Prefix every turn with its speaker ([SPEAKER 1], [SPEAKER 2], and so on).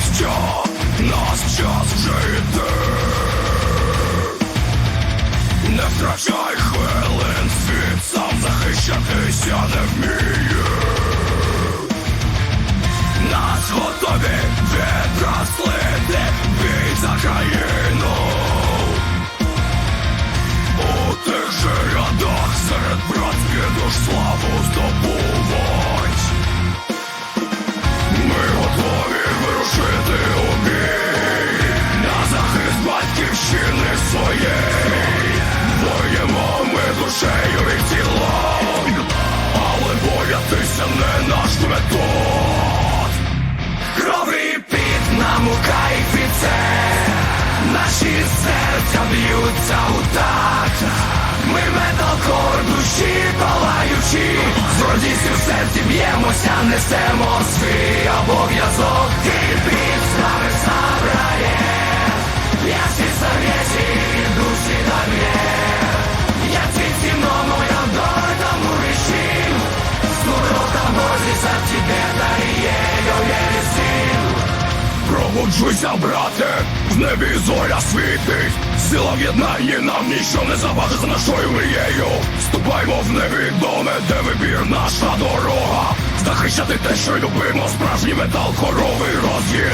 [SPEAKER 1] щастя, нас час жити. Не втрачай хвилин світ, сам захищатися не вміє. Нас готові відрослити бій за країну. У тих же рядах серед братських душ славу здобув. Боятися не наш метод. Крові під нам у кайфі це. Наші серця б'ються у такт. Ми металкор душі палаючі. З родісів в серці б'ємося, несемо свій обов'язок. Під з нами забрає Пробуджуйся, брате, в небі зоря світить. Сила в єднанні нам ніщо не заважить за нашою мрією. Ступаймо в невідоме, де вибір наша дорога. Захищати те, що любимо, справжній метал, хоровий Закликай